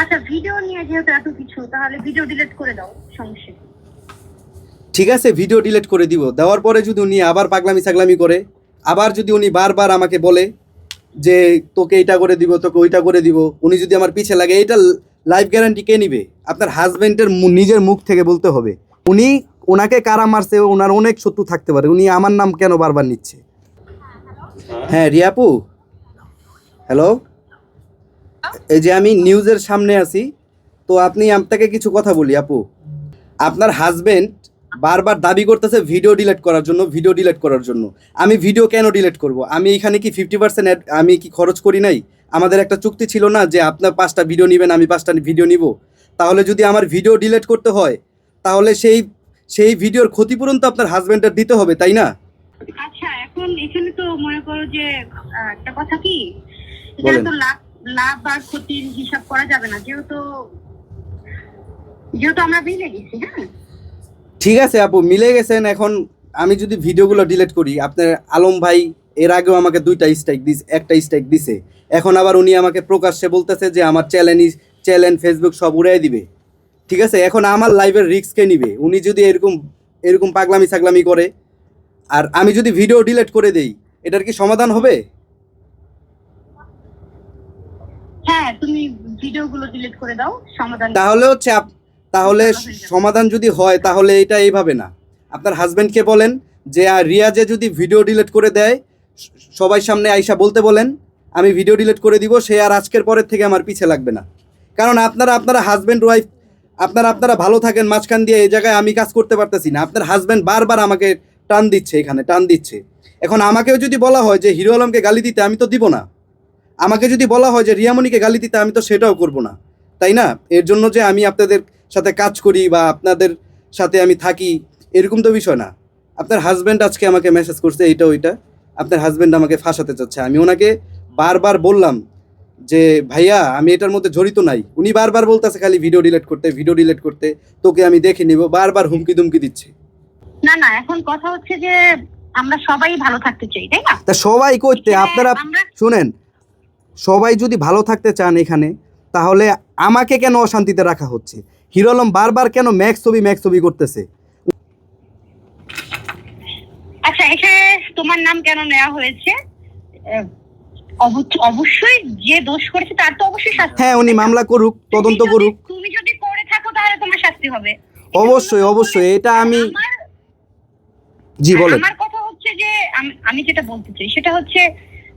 আচ্ছা ভিডিও নিয়ে যেহেতু এত কিছু, তাহলে ভিডিও ডিলিট করে দাও, সমস্যা ঠিক আছে ভিডিও ডিলিট করে দিব। দেওয়ার পরে যদি উনি আবার পাগলামি ছাগলামি করে, আবার যদি উনি বারবার আমাকে বলে যে তোকে এটা করে দিব, তোকে ওইটা করে দিব, উনি যদি আমার পিছে লাগে এটা লাইফ গ্যারান্টি কে নিবে? আপনার হাজবেন্ডের নিজের মুখ থেকে বলতে হবে। উনি ওনাকে কারা মারছে, ওনার অনেক শত্রু থাকতে পারে। উনি আমার নাম কেন বারবার নিচ্ছে? হ্যাঁ রিয়াপু? হ্যালো? এই যে আমি নিউজের সামনে আছি তো আপনি আপনাকে কিছু কথা বলি আপু। আপনার হাজবেন্ড বারবার দাবি করতেছে ভিডিও ডিলেট করার জন্য ভিডিও ডিলেট করার জন্য। আমি ভিডিও কেন ডিলেট করব? আমি এখানে কি ফিফটি পার্সেন্ট আমি কি খরচ করি নাই? আমাদের একটা চুক্তি ছিল না যে আপনার পাঁচটা ভিডিও নেবেন আমি পাঁচটা ভিডিও নিব। তাহলে যদি আমার ভিডিও ডিলেট করতে হয় তাহলে সেই সেই ভিডিওর ক্ষতিপূরণ তো আপনার হাজবেন্ডের দিতে হবে তাই না? আচ্ছা এখন এখানে তো মনে করো যে একটা কথা কি। এখানে তো লাভ লাভ আর ক্ষতির হিসাব করা যাবে না, যেহেতু যেহেতু আমরা মিলে গেছি হ্যাঁ? ঠিক আছে আপু, মিলে গেছেন। এখন আমি যদি ভিডিওগুলো ডিলিট করি, আপনার আলম ভাই এর আগেও আমাকে দুইটা স্ট্রাইক দিস, একটা স্ট্রাইক দিছে। এখন আবার উনি আমাকে প্রকাশ্যে বলতেছে যে আমার চ্যালেঞ্জ চ্যালেঞ্জ ফেসবুক সব উড়াই দিবে। ঠিক আছে? এখন আমার লাইভের রিস্ক কে নিবে? উনি যদি এরকম এরকম পাগলামি ছাগলামি করে, আর আমি যদি ভিডিও ডিলিট করে দেই, এটার কি সমাধান হবে হ্যাঁ তুমি ভিডিওগুলো ডিলিট করে দাও সমাধান তাহলে হচ্ছে তাহলে সমাধান যদি হয় তাহলে এটা এইভাবে না। আপনার হাজবেন্ডকে বলেন যে আর রিয়াজে যদি ভিডিও ডিলিট করে দেয় সবাই সামনে আইসা বলতে বলেন আমি ভিডিও ডিলিট করে দিব সে আর আজকের পরের থেকে আমার পিছে লাগবে না। কারণ আপনারা আপনারা হাজবেন্ড ওয়াইফ আপনারা আপনারা ভালো থাকেন মাঝখান দিয়ে এই জায়গায় আমি কাজ করতে পারতেছি না। আপনার হাজবেন্ড বারবার আমাকে টান দিচ্ছে এখানে টান দিচ্ছে। এখন আমাকেও যদি বলা হয় যে হিরো আলমকে গালি দিতে আমি তো দিব না। আমাকে যদি বলা হয় যে রিয়ামণিকে গালি দিতে আমি তো সেটাও করব না। তাই না? এর জন্য যে আমি আপনাদের সাথে কাজ করি বা আপনাদের সাথে আমি থাকি এরকম তো বিষয় না। আপনার হাজব্যান্ড আজকে আমাকে মেসেজ করছে এইটা ওইটা। আপনার হাজব্যান্ড আমাকে ফাঁসাতে চাচ্ছে। আমি ওনাকে বারবার বললাম যে ভাইয়া আমি এটার মধ্যে জড়িত নাই। উনি বারবার বলতেছে খালি ভিডিও ডিলেট করতে ভিডিও ডিলেট করতে। তোকে আমি দেখে নিব বারবার হুমকি দুমকি দিচ্ছে। না না এখন কথা হচ্ছে যে আমরা সবাই ভালো থাকতে চাই তাই না? তা সবাই করতে আপনারা আমরা শুনেন সবাই যদি ভালো থাকতে চান এখানে তাহলে আমাকে কেন অশান্তিতে রাখা হচ্ছে? হিরো আলম বারবার কেন ম্যাক্স ছবি ম্যাক্স ছবি করতেছে? আচ্ছা এখানে তোমার নাম কেন নেওয়া হয়েছে? অবশ্যই যে দোষ করেছে তার তো অবশ্যই শাস্তি হ্যাঁ উনি মামলা করুক তদন্ত করুক। তুমি যদি করে থাকো তাহলে তোমার শাস্তি হবে। অবশ্যই অবশ্যই। এটা আমি জি বলেন। আমার কথা হচ্ছে যে আম- আমি যেটা বলতে চাই সেটা হচ্ছে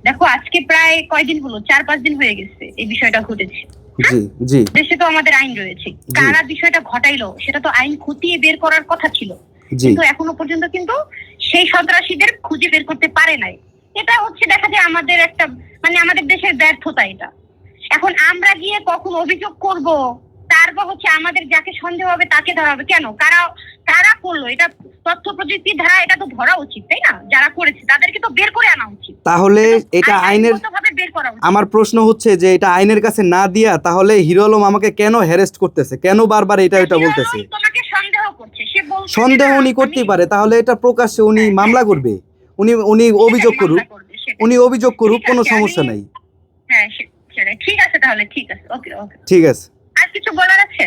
দেখো আজকে প্রায় কয়দিন হলো? চার পাঁচ দিন হয়ে গেছে এই বিষয়টা ঘটেছে। জি জি। দেশে তো আমাদের আইন রয়েছে। কারা বিষয়টা ঘটাইলো সেটা তো আইন খতিয়ে বের করার কথা ছিল। কিন্তু এখনও পর্যন্ত কিন্তু সেই সন্ত্রাসীদের খুঁজে বের করতে পারে নাই। এটা হচ্ছে দেখা যায় আমাদের একটা মানে আমাদের দেশের ব্যর্থতা এটা। এখন আমরা গিয়ে কখন অভিযোগ করব? তারপর হচ্ছে আমাদের যাকে সন্দেহ হবে তাকে ধরা হবে। কেন? কারা কারা করল? এটা তথ্য প্রযুক্তির ধারা এটা তো ধরা উচিত তাই না? যারা করেছে তাদেরকে তো বের করে আনা উচিত। তাহলে এটা আইনের আমার প্রশ্ন হচ্ছে যে এটা আইনের কাছে না দিয়া তাহলে হিরো আলম আমাকে কেন হ্যারেস্ট করতেছে? কেন বারবার এটা এটা বলতেছে? তোমাকে সন্দেহ করছে সে বলছে সন্দেহ উনি করতেই পারে তাহলে এটা প্রকাশ্যে উনি হ্যাঁ, মামলা হ্যাঁ। করবে। উনি উনি অভিযোগ করুক। উনি অভিযোগ করুক কোনো সমস্যা নাই। হ্যাঁ ঠিক আছে তাহলে ঠিক আছে। ওকে ওকে। ঠিক আছে। কিছু বলার আছে?